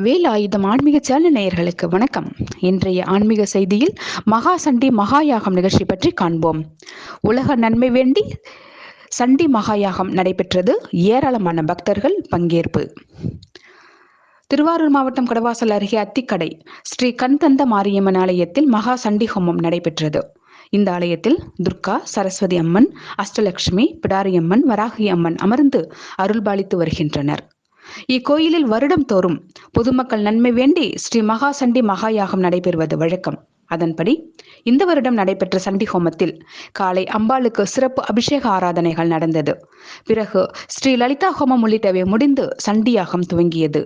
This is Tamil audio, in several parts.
வேலாயுதம் ஆன்மீக சேனல் நேயர்களுக்கு வணக்கம். இன்றைய ஆன்மீக செய்தியில் மகா சண்டி மகாயாகம் நிகழ்ச்சி பற்றி காண்போம். உலக நன்மை வேண்டி சண்டி மகாயாகம் நடைபெற்றது. ஏராளமான பக்தர்கள் பங்கேற்பு. திருவாரூர் மாவட்டம் கடவாசல் அருகே அத்திக்கடை ஸ்ரீ கண்தந்த மாரியம்மன் ஆலயத்தில் மகா சண்டி ஹோமம் நடைபெற்றது. இந்த ஆலயத்தில் துர்கா சரஸ்வதி அம்மன் அஷ்டலட்சுமி பிடாரியம்மன் வராகி அம்மன் அமர்ந்து அருள்பாலித்து வருகின்றனர். இக்கோயிலில் வருடம் தோறும் பொதுமக்கள் நன்மை வேண்டி ஸ்ரீ மகா சண்டி மகாயாகம் நடைபெறுவது வழக்கம். அதன்படி இந்த வருடம் நடைபெற்ற சண்டி ஹோமத்தில் காலை அம்பாளுக்கு சிறப்பு அபிஷேக ஆராதனைகள் நடந்தது. பிறகு ஸ்ரீ லலிதா ஹோமம் உள்ளிட்டவை முடிந்து சண்டியாகம் துவங்கியது.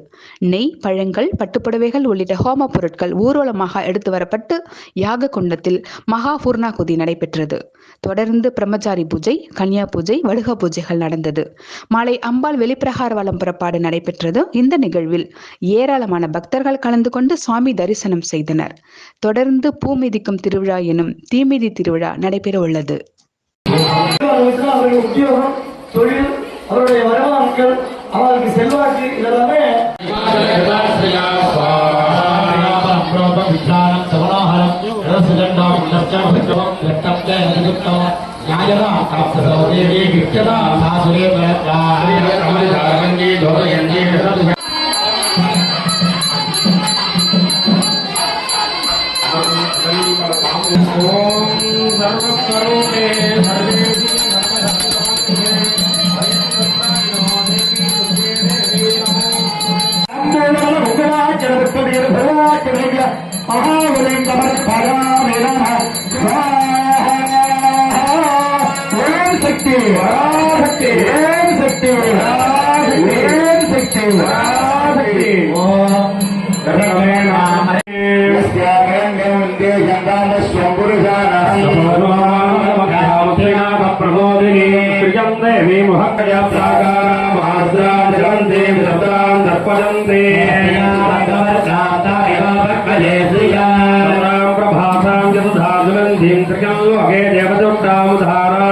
நெய் பழங்கள் பட்டுப்புடவைகள் உள்ளிட்ட ஹோம பொருட்கள் ஊர்வலமாக எடுத்து வரப்பட்டு யாக குண்டத்தில் மகா பூர்ணாகுதி நடைபெற்றது. தொடர்ந்து பிரம்மச்சாரி பூஜை கன்னியா பூஜை வடுக பூஜைகள் நடந்தது. மாலை அம்பாள் வெளிப்பிரகார வலம் புறப்பாடு நடைபெற்றது. இந்த நிகழ்வில் ஏராளமான பக்தர்கள் கலந்து கொண்டு சுவாமி தரிசனம் செய்தனர். தொடர்ந்து பூ மிதிக்கும் திருவிழா எனும் தீமிதி திருவிழா நடைபெற உள்ளது. அவருடைய வருமானங்கள் அவருக்கு செல்வாக்கு இதெல்லாமே सर्वकरोणे हरे जगत्पदे भगवाचरेभ्य महाबलिङ्गमस्मरामे नमः ॐ शक्ति वराशक्ति ॐ शक्ति वराशक्ति ॐ शक्ति वरा प्रमोदिनी श्रियं देवी मुहकया प्राकारा भाद्रा जलन्ते विदतां दर्पयन्ते श्रिया प्रभासां च सुधा ज्वलन्तीं त्रिकं लोके देवदुष्टामुधारा